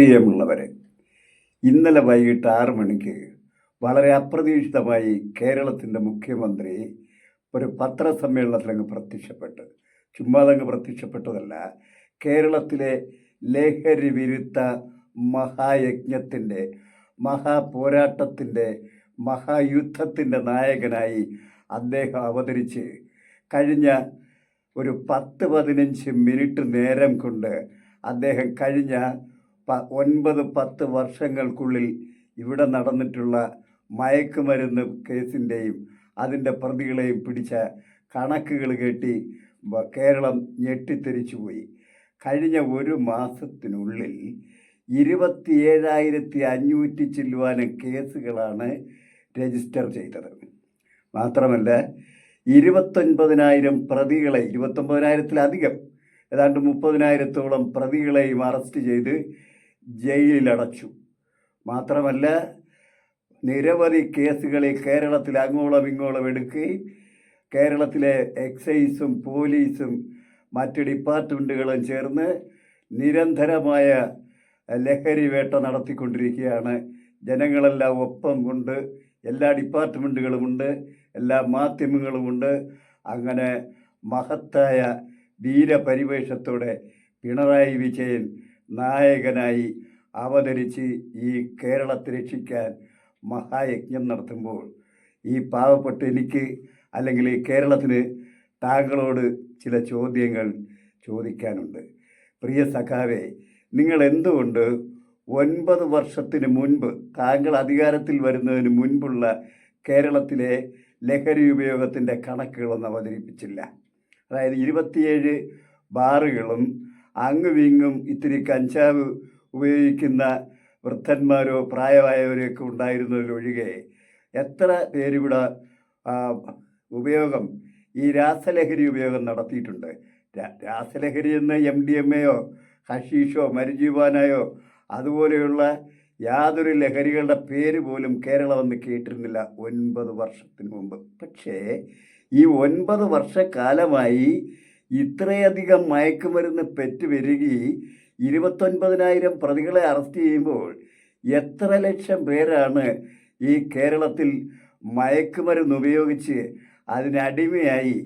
പ്രിയമുള്ളവരെ ഇന്നലെ വൈകിട്ട് ആറ് മണിക്ക് വളരെ അപ്രതീക്ഷിതമായി കേരളത്തിന്റെ മുഖ്യമന്ത്രി ഒരു പത്രസമ്മേളനത്തിൽ അങ്ങ് പ്രത്യക്ഷപ്പെട്ട്. ചുമ്മാതങ്ങ് പ്രത്യക്ഷപ്പെട്ടതല്ല കേരളത്തിലെ ലഹരി വിരുദ്ധ മഹായജ്ഞത്തിന്റെ മഹാപോരാട്ടത്തിന്റെ മഹായുദ്ധത്തിന്റെ നായകനായി അദ്ദേഹം അവതരിച്ച് കഴിഞ്ഞ ഒരു പത്ത് പതിനഞ്ച് മിനിറ്റ് നേരം കൊണ്ട് അദ്ദേഹം കഴിഞ്ഞ ഒൻപത് പത്ത് വർഷങ്ങൾക്കുള്ളിൽ ഇവിടെ നടന്നിട്ടുള്ള മയക്കുമരുന്ന് കേസിന്റെയും അതിന്റെ പ്രതികളെയും പിടിച്ച കണക്കുകൾ കേട്ടി കേരളം ഞെട്ടിത്തെറിച്ചു പോയി കഴിഞ്ഞ ഒരു മാസത്തിനുള്ളിൽ ഇരുപത്തിയേഴായിരത്തി അഞ്ഞൂറ്റി ചില്ലുവാനും കേസുകളാണ് രജിസ്റ്റർ ചെയ്തത്. മാത്രമല്ല ഇരുപത്തൊൻപതിനായിരം പ്രതികളെ ഇരുപത്തൊമ്പതിനായിരത്തിലധികം ഏതാണ്ട് മുപ്പതിനായിരത്തോളം പ്രതികളെയും അറസ്റ്റ് ചെയ്ത് ജയിലിലടച്ചു. മാത്രമല്ല നിരവധി കേസുകളിൽ കേരളത്തിൽ അങ്ങോളം ഇങ്ങോളം എടുക്കുകയും കേരളത്തിലെ എക്സൈസും പോലീസും മറ്റ് ഡിപ്പാർട്ട്മെന്റുകളും ചേർന്ന് നിരന്തരമായ ലഹരി വേട്ട നടത്തിക്കൊണ്ടിരിക്കുകയാണ്. ജനങ്ങളെല്ലാം ഒപ്പം കൊണ്ട് എല്ലാ ഡിപ്പാർട്ട്മെന്റുകളുമുണ്ട് എല്ലാ മാധ്യമങ്ങളുമുണ്ട് അങ്ങനെ മഹത്തായ വീരപരിവേഷത്തോടെ പിണറായി വിജയൻ നായകനായി അവതരിച്ച് ഈ കേരളത്തെ രക്ഷിക്കാൻ മഹായജ്ഞം നടത്തുമ്പോൾ ഈ പാവപ്പെട്ട് എനിക്ക് അല്ലെങ്കിൽ ഈ കേരളത്തിന് താങ്കളോട് ചില ചോദ്യങ്ങൾ ചോദിക്കാനുണ്ട്. പ്രിയ സഖാവെ നിങ്ങൾ എന്തുകൊണ്ട് ഒൻപത് വർഷത്തിന് മുൻപ് താങ്കൾ അധികാരത്തിൽ വരുന്നതിന് മുൻപുള്ള കേരളത്തിലെ ലഹരി ഉപയോഗത്തിന്റെ കണക്കുകളൊന്നും അവതരിപ്പിച്ചില്ല. അതായത് ഇരുപത്തിയേഴ് ബാറുകളും അങ്ങും ഇങ്ങും ഇത്തിരി കഞ്ചാവ് ഉപയോഗിക്കുന്ന വൃദ്ധന്മാരോ പ്രായമായവരെയൊക്കെ ഉണ്ടായിരുന്നതിലൊഴികെ എത്ര പേരിവിടെ ഉപയോഗം ഈ രാസലഹരി ഉപയോഗം നടത്തിയിട്ടുണ്ട്? രാസലഹരി എന്ന എം ഡി എം എയോ ഹഷീഷോ മരുജീവാനായോ അതുപോലെയുള്ള യാതൊരു ലഹരികളുടെ പേര് പോലും കേരളം എന്ന് കേട്ടിരുന്നില്ല ഒൻപത് വർഷത്തിന് മുമ്പ്. പക്ഷേ ഈ ഒൻപത് വർഷക്കാലമായി ഇത്രയധികം മയക്കുമരുന്ന് പെറ്റ് വരികി ഇരുപത്തൊൻപതിനായിരം പ്രതികളെ അറസ്റ്റ് ചെയ്യുമ്പോൾ എത്ര ലക്ഷം പേരാണ് ഈ കേരളത്തിൽ മയക്കുമരുന്ന് ഉപയോഗിച്ച് അതിനടിമയായി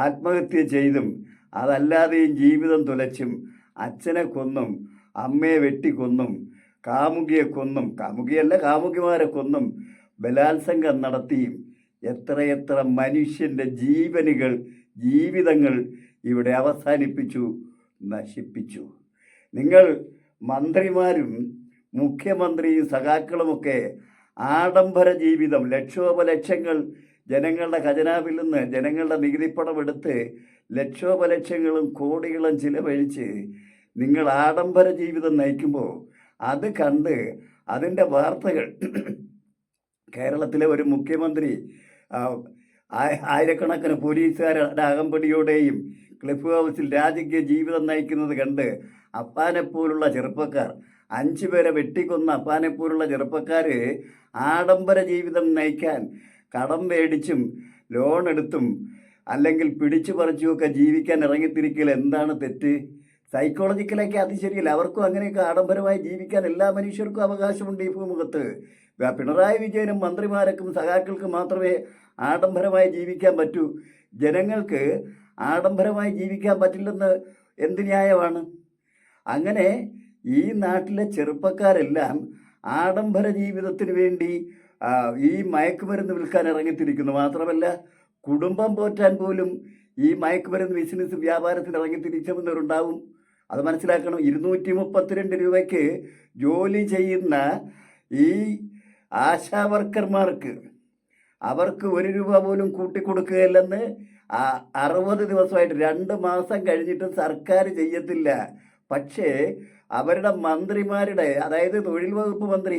ആത്മഹത്യ ചെയ്തും അതല്ലാതെയും ജീവിതം തുലച്ചും അച്ഛനെ കൊന്നും അമ്മയെ വെട്ടിക്കൊന്നും കാമുകിയെ കൊന്നും കാമുകിയല്ല കാമുകിമാരെ കൊന്നും ബലാത്സംഗം നടത്തിയും എത്രയെത്ര മനുഷ്യന്റെ ജീവനുകൾ ജീവിതങ്ങൾ ഇവിടെ അവസാനിപ്പിച്ചു നശിപ്പിച്ചു. നിങ്ങൾ മന്ത്രിമാരും മുഖ്യമന്ത്രിയും സഖാക്കളുമൊക്കെ ആഡംബര ജീവിതം ലക്ഷോപലക്ഷങ്ങൾ ജനങ്ങളുടെ ഖജനാവിൽ നിന്ന് ജനങ്ങളുടെ നികുതിപ്പണം എടുത്ത് ലക്ഷോപലക്ഷങ്ങളും കോടികളും ചിലവഴിച്ച് നിങ്ങൾ ആഡംബര ജീവിതം നയിക്കുമ്പോൾ അത് കണ്ട് അതിന്റെ വാർത്തകൾ. കേരളത്തിലെ ഒരു മുഖ്യമന്ത്രി ആയിരക്കണക്കിന് പോലീസുകാരുടെ അകമ്പടിയോടെയും ക്ലിഫ് ഹൗസിൽ രാജകീയ ജീവിതം നയിക്കുന്നത് കണ്ട് അപ്പാനെപ്പോലുള്ള ചെറുപ്പക്കാർ അഞ്ചു പേരെ വെട്ടിക്കൊന്ന അപ്പാനെപ്പോലുള്ള ചെറുപ്പക്കാർ ആഡംബര ജീവിതം നയിക്കാൻ കടം മേടിച്ചും ലോൺ എടുത്തും അല്ലെങ്കിൽ പിടിച്ചു പറിച്ചുമൊക്കെ ജീവിക്കാൻ ഇറങ്ങിത്തിരിക്കൽ എന്താണ് തെറ്റ്? സൈക്കോളജിക്കലൊക്കെ അത് ശരിയല്ല. അവർക്കും അങ്ങനെയൊക്കെ ആഡംബരമായി ജീവിക്കാൻ എല്ലാ മനുഷ്യർക്കും അവകാശമുണ്ട് ഈ ഭൂമുഖത്ത്. പിണറായി വിജയനും മന്ത്രിമാർക്കും സഖാക്കൾക്കും മാത്രമേ ആഡംബരമായി ജീവിക്കാൻ പറ്റൂ. ജനങ്ങൾക്ക് ആഡംബരമായി ജീവിക്കാൻ പറ്റില്ലെന്ന് എന്ത് ന്യായമാണ്? അങ്ങനെ ഈ നാട്ടിലെ ചെറുപ്പക്കാരെല്ലാം ആഡംബര ജീവിതത്തിന് വേണ്ടി ഈ മയക്കുമരുന്ന് വിൽക്കാൻ ഇറങ്ങിത്തിരിക്കുന്നു. മാത്രമല്ല കുടുംബം പോറ്റാൻ പോലും ഈ മയക്കുമരുന്ന് ബിസിനസ് വ്യാപാരത്തിൽ ഇറങ്ങിത്തിരിച്ചവരുണ്ടാവും അത് മനസ്സിലാക്കണം ഇരുന്നൂറ്റി മുപ്പത്തിരണ്ട് രൂപയ്ക്ക് ജോലി ചെയ്യുന്ന ഈ ആശാ വർക്കർമാർക്ക് അവർക്ക് ഒരു രൂപ പോലും കൂട്ടിക്കൊടുക്കുകയില്ലെന്ന് ആ അറുപത് ദിവസമായിട്ട് രണ്ട് മാസം കഴിഞ്ഞിട്ടും സർക്കാർ ചെയ്യത്തില്ല. പക്ഷേ അവരുടെ മന്ത്രിമാരുടെ അതായത് തൊഴിൽ വകുപ്പ് മന്ത്രി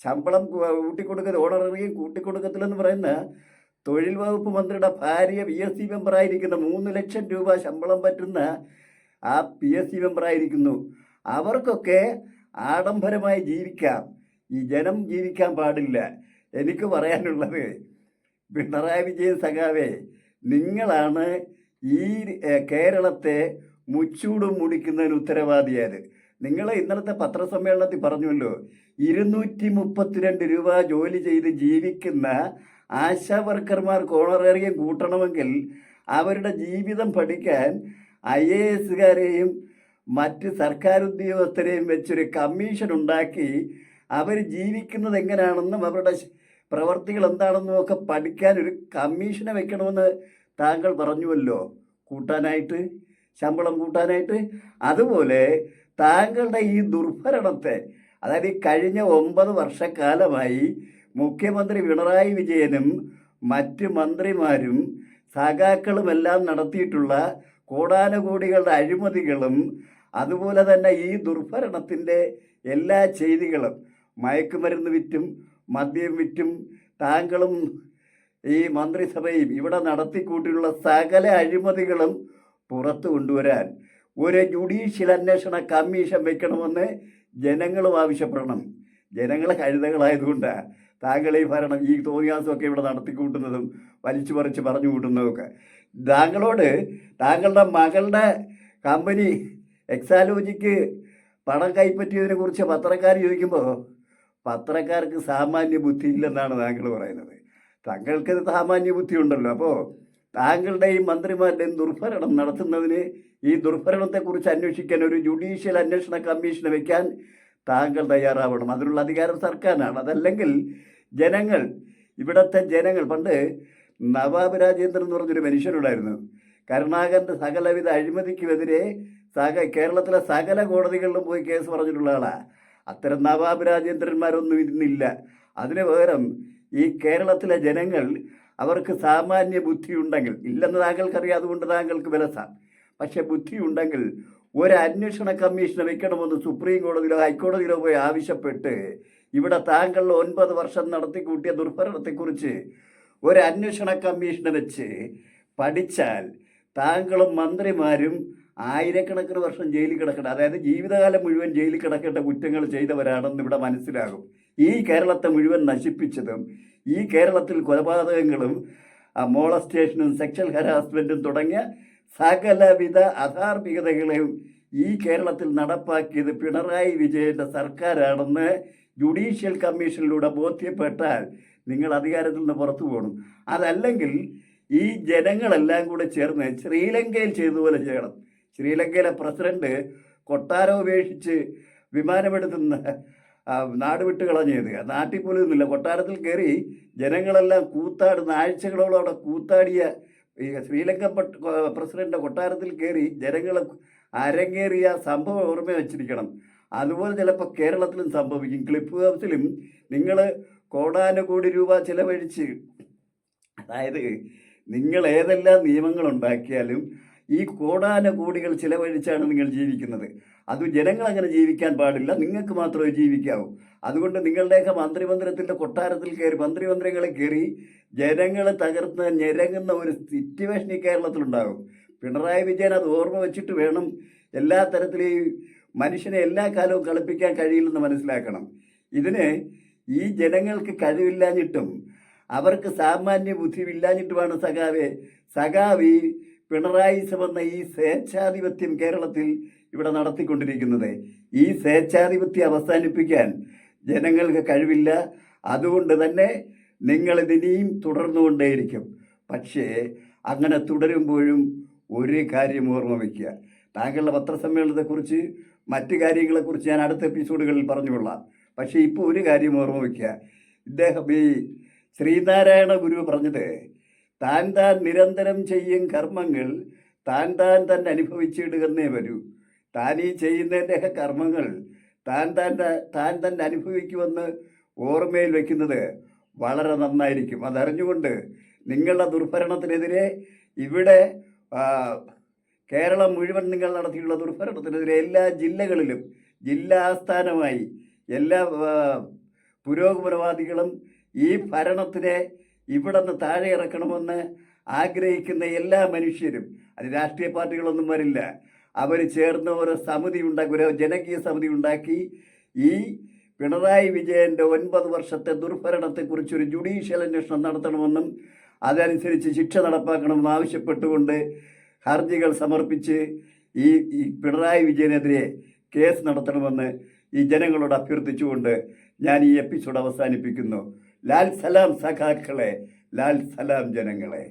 ശമ്പളം കൂട്ടിക്കൊടുക്കുന്ന ഓണററിയും കൂട്ടിക്കൊടുക്കത്തില്ലെന്ന് പറയുന്ന തൊഴിൽ വകുപ്പ് മന്ത്രിയുടെ ഭാര്യ പി എസ് സി മെമ്പറായിരിക്കുന്ന മൂന്ന് ലക്ഷം രൂപ ശമ്പളം പറ്റുന്ന ആ പി എസ് സി മെമ്പറായിരിക്കുന്നു അവർക്കൊക്കെ ആഡംബരമായി ജീവിക്കാം. ഈ ജനം ജീവിക്കാൻ പാടില്ല. എനിക്ക് പറയാനുള്ളത് പിണറായി വിജയൻ സഖാവേ നിങ്ങളാണ് ഈ കേരളത്തെ മുച്ചൂടും മുടിക്കുന്നതിന് ഉത്തരവാദിയായത്. നിങ്ങൾ ഇന്നലത്തെ പത്രസമ്മേളനത്തിൽ പറഞ്ഞുവല്ലോ ഇരുന്നൂറ്റി മുപ്പത്തിരണ്ട് രൂപ ജോലി ചെയ്ത് ജീവിക്കുന്ന ആശാ വർക്കർമാർക്ക് ഓണറേറിയം കൂട്ടണമെങ്കിൽ അവരുടെ ജീവിതം പഠിക്കാൻ ഐ എ എസുകാരെയും മറ്റ് സർക്കാർ ഉദ്യോഗസ്ഥരെയും വെച്ചൊരു കമ്മീഷൻ ഉണ്ടാക്കി അവർ ജീവിക്കുന്നത് എങ്ങനെയാണെന്നും അവരുടെ പ്രവർത്തികൾ എന്താണെന്നും ഒക്കെ പഠിക്കാൻ ഒരു കമ്മീഷനെ വെക്കണമെന്ന് താങ്കൾ പറഞ്ഞുവല്ലോ. കൂട്ടാനായിട്ട് ശമ്പളം കൂട്ടാനായിട്ട്. അതുപോലെ താങ്കളുടെ ഈ ദുർഭരണത്തെ അതായത് ഈ കഴിഞ്ഞ ഒമ്പത് വർഷക്കാലമായി മുഖ്യമന്ത്രി പിണറായി വിജയനും മറ്റ് മന്ത്രിമാരും സഖാക്കളുമെല്ലാം നടത്തിയിട്ടുള്ള കോടാനുകോടികളുടെ അഴിമതികളും അതുപോലെ തന്നെ ഈ ദുർഭരണത്തിന്റെ എല്ലാ ചെയ്തികളും മയക്കുമരുന്ന് വിറ്റും മദ്യം വിറ്റും താങ്കളും ഈ മന്ത്രിസഭയും ഇവിടെ നടത്തിക്കൂട്ടിയുള്ള സകല അഴിമതികളും പുറത്തു കൊണ്ടുവരാൻ ഒരു ജുഡീഷ്യൽ അന്വേഷണ കമ്മീഷൻ വെക്കണമെന്ന് ജനങ്ങളും ആവശ്യപ്പെടണം. ജനങ്ങളെ കഴുതകളായതുകൊണ്ടാണ് താങ്കൾ ഈ ഭരണം ഈ തോന്നിയാസമൊക്കെ ഇവിടെ നടത്തിക്കൂട്ടുന്നതും വലിച്ചു പറിച്ച് പറഞ്ഞു കൂട്ടുന്നതൊക്കെ. താങ്കളോട് താങ്കളുടെ മകളുടെ കമ്പനി എക്സാലോജിക്ക് പണം കൈപ്പറ്റിയതിനെ കുറിച്ച് പത്രക്കാർ ചോദിക്കുമ്പോൾ പത്രക്കാർക്ക് സാമാന്യ ബുദ്ധി ഇല്ലെന്നാണ് താങ്കൾ പറയുന്നത്. താങ്കൾക്ക് സാമാന്യ ബുദ്ധി ഉണ്ടല്ലോ അപ്പോൾ താങ്കളുടെ ഈ മന്ത്രിമാരുടെയും ദുർഭരണം നടത്തുന്നതിന് ഈ ദുർഭരണത്തെക്കുറിച്ച് അന്വേഷിക്കാൻ ഒരു ജുഡീഷ്യൽ അന്വേഷണ കമ്മീഷൻ വയ്ക്കാൻ താങ്കൾ തയ്യാറാവണം. അതിനുള്ള അധികാരം സർക്കാരിനാണ്. അതല്ലെങ്കിൽ ജനങ്ങൾ ഇവിടുത്തെ ജനങ്ങൾ പണ്ട് നവാബ് രാജേന്ദ്രൻ എന്ന് പറഞ്ഞൊരു മനുഷ്യനുണ്ടായിരുന്നു. കരുണാകരന്റെ സകലവിധ അഴിമതിക്കുമെതിരെ സക കേരളത്തിലെ സകല കോടതികളിലും പോയി കേസ് പറഞ്ഞിട്ടുള്ള ആളാണ് അത്തരം നവാബ് രാജേന്ദ്രന്മാരൊന്നും ഇന്നില്ല അതിന് പകരം ഈ കേരളത്തിലെ ജനങ്ങൾ അവർക്ക് സാമാന്യ ബുദ്ധി ഉണ്ടെങ്കിൽ ഇല്ലെന്ന് താങ്കൾക്കറിയാം അതുകൊണ്ട് താങ്കൾക്ക് വിലസാം. പക്ഷെ ബുദ്ധി ഉണ്ടെങ്കിൽ ഒരു അന്വേഷണ കമ്മീഷനെ വെക്കണമെന്ന് സുപ്രീം കോടതിയിലോ ഹൈക്കോടതിയിലോ പോയി ആവശ്യപ്പെട്ട് ഇവിടെ താങ്കൾ ഒൻപത് വർഷം നടത്തിക്കൂട്ടിയ ദുർഭരണത്തെക്കുറിച്ച് ഒരു അന്വേഷണ കമ്മീഷനെ വെച്ച് പഠിച്ചാൽ താങ്കളും മന്ത്രിമാരും ആയിരക്കണക്കിന് വർഷം ജയിലിൽ കിടക്കേണ്ട അതായത് ജീവിതകാലം മുഴുവൻ ജയിലിൽ കിടക്കേണ്ട കുറ്റങ്ങൾ ചെയ്തവരാണെന്ന് ഇവിടെ മനസ്സിലാകും. ഈ കേരളത്തെ മുഴുവൻ നശിപ്പിച്ചതും ഈ കേരളത്തിൽ കൊലപാതകങ്ങളും മോളസ്റ്റേഷനും സെക്ഷൽ ഹരാസ്മെന്റും തുടങ്ങിയ സകലവിധ അധാർമികതകളെയും ഈ കേരളത്തിൽ നടപ്പാക്കിയത് പിണറായി വിജയന്റെ സർക്കാരാണെന്ന് ജുഡീഷ്യൽ കമ്മീഷനിലൂടെ ബോധ്യപ്പെട്ടാൽ നിങ്ങൾ അധികാരത്തിൽ നിന്ന് പുറത്തു പോകണം. അതല്ലെങ്കിൽ ഈ ജനങ്ങളെല്ലാം കൂടെ ചേർന്ന് ശ്രീലങ്കയിൽ ചെയ്തതുപോലെ ചെയ്യണം. ശ്രീലങ്കയിലെ പ്രസിഡന്റ് കൊട്ടാരം ഉപേക്ഷിച്ച് വിമാനമെടുത്തുന്ന നാട് വിട്ട് കളഞ്ഞത് നാട്ടിൽ പോലും ഒന്നുമില്ല. കൊട്ടാരത്തിൽ കയറി ജനങ്ങളെല്ലാം കൂത്താടുന്ന ആഴ്ചകളോളം അവിടെ കൂത്താടിയ ഈ ശ്രീലങ്ക പ്രസിഡന്റ് കൊട്ടാരത്തിൽ കയറി ജനങ്ങളെ അരങ്ങേറിയ സംഭവം ഓർമ്മ വെച്ചിരിക്കണം. അതുപോലെ ചിലപ്പോൾ കേരളത്തിലും സംഭവിക്കും. ക്ലിപ്പ് ഹൗസിലും നിങ്ങൾ കോടാനുകോടി രൂപ ചിലവഴിച്ച് അതായത് നിങ്ങൾ ഏതെല്ലാം നിയമങ്ങൾ ഉണ്ടാക്കിയാലും ഈ കോടാന കോടികൾ ചിലവഴിച്ചാണ് നിങ്ങൾ ജീവിക്കുന്നത്. അത് ജനങ്ങൾ അങ്ങനെ ജീവിക്കാൻ പാടില്ല. നിങ്ങൾക്ക് മാത്രമേ ജീവിക്കാവൂ. അതുകൊണ്ട് നിങ്ങളുടെയൊക്കെ മന്ത്രിമന്ദിരത്തിന്റെ കൊട്ടാരത്തിൽ കയറി മന്ത്രിമന്ദിരങ്ങളിൽ കയറി ജനങ്ങളെ തകർത്ത് ഞെരങ്ങുന്ന ഒരു സിറ്റുവേഷൻ ഈ കേരളത്തിലുണ്ടാകും പിണറായി വിജയൻ അത് ഓർമ്മ വെച്ചിട്ട് വേണം എല്ലാ തരത്തിലെയും മനുഷ്യനെ എല്ലാ കാലവും കളിപ്പിക്കാൻ കഴിയില്ലെന്ന് മനസ്സിലാക്കണം. ഇതിന് ഈ ജനങ്ങൾക്ക് കഴിവില്ലാഞ്ഞിട്ടും അവർക്ക് സാമാന്യ ബുദ്ധിയില്ലാഞ്ഞിട്ടുമാണ് സഖാവെ. സഖാവ് ഈ പിണറായിസം എന്ന ഈ സ്വേച്ഛാധിപത്യം കേരളത്തിൽ ഇവിടെ നടത്തിക്കൊണ്ടിരിക്കുന്നത്. ഈ സ്വേച്ഛാധിപത്യം അവസാനിപ്പിക്കാൻ ജനങ്ങൾക്ക് കഴിവില്ല. അതുകൊണ്ട് തന്നെ നിങ്ങളിതിനിയും തുടർന്നുകൊണ്ടേയിരിക്കും. പക്ഷേ അങ്ങനെ തുടരുമ്പോഴും ഒരു കാര്യം ഓർമ്മ വയ്ക്കുക. താങ്കളുടെ പത്രസമ്മേളനത്തെക്കുറിച്ച് മറ്റു കാര്യങ്ങളെക്കുറിച്ച് ഞാൻ അടുത്ത എപ്പിസോഡുകളിൽ പറഞ്ഞുകൊള്ളാം. പക്ഷേ ഇപ്പോൾ ഒരു കാര്യം ഓർമ്മ വയ്ക്കുക. ഇദ്ദേഹം ഈ ശ്രീനാരായണ ഗുരു പറഞ്ഞത് താൻ താൻ നിരന്തരം ചെയ്യും കർമ്മങ്ങൾ താൻ താൻ തന്നെ അനുഭവിച്ചിടുകന്നേ വരൂ. താൻ ഈ ചെയ്യുന്നതിന്റെ കർമ്മങ്ങൾ താൻ താൻ താൻ തന്നെ അനുഭവിക്കുമെന്ന് ഓർമ്മയിൽ വയ്ക്കുന്നത് വളരെ നന്നായിരിക്കും. അതറിഞ്ഞുകൊണ്ട് നിങ്ങളുടെ ദുർഭരണത്തിനെതിരെ ഇവിടെ കേരളം മുഴുവൻ നിങ്ങൾ നടത്തിയുള്ള ദുർഭരണത്തിനെതിരെ എല്ലാ ജില്ലകളിലും ജില്ലാ ആസ്ഥാനമായി എല്ലാ പുരോഗമനവാദികളും ഈ ഭരണത്തിനെ ഇവിടെ നിന്ന് താഴെ ഇറക്കണമെന്ന് ആഗ്രഹിക്കുന്ന എല്ലാ മനുഷ്യരും അത് രാഷ്ട്രീയ പാർട്ടികളൊന്നും വരില്ല അവർ ചേർന്ന് ഒരു സമിതി ഉണ്ടാക്കി ഒരു ജനകീയ സമിതി ഉണ്ടാക്കി. ഈ പിണറായി വിജയന്റെ ഒൻപത് വർഷത്തെ ദുർഭരണത്തെക്കുറിച്ചൊരു ജുഡീഷ്യൽ അന്വേഷണം നടത്തണമെന്നും അതനുസരിച്ച് ശിക്ഷ നടപ്പാക്കണമെന്ന് ആവശ്യപ്പെട്ടുകൊണ്ട് ഹർജികൾ സമർപ്പിച്ച് ഈ ഈ പിണറായി വിജയനെതിരെ കേസ് നടത്തണമെന്ന് ഈ ജനങ്ങളോട് അഭ്യർത്ഥിച്ചുകൊണ്ട് ഞാൻ ഈ എപ്പിസോഡ് അവസാനിപ്പിക്കുന്നു. ലാൽ സലാം സഖാക്കളെ ലാൽ സലാം ജനങ്ങളെ.